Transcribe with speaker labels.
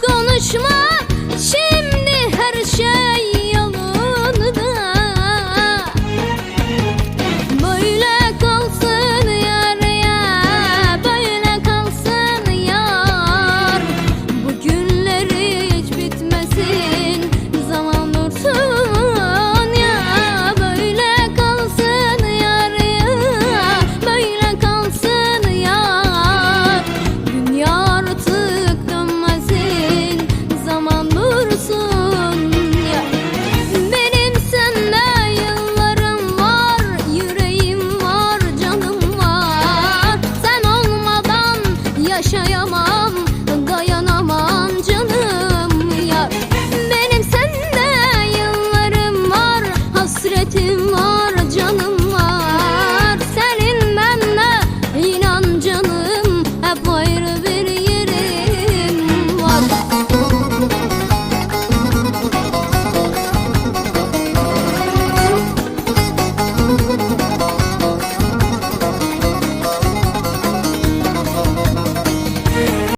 Speaker 1: konuşma. 想要吗？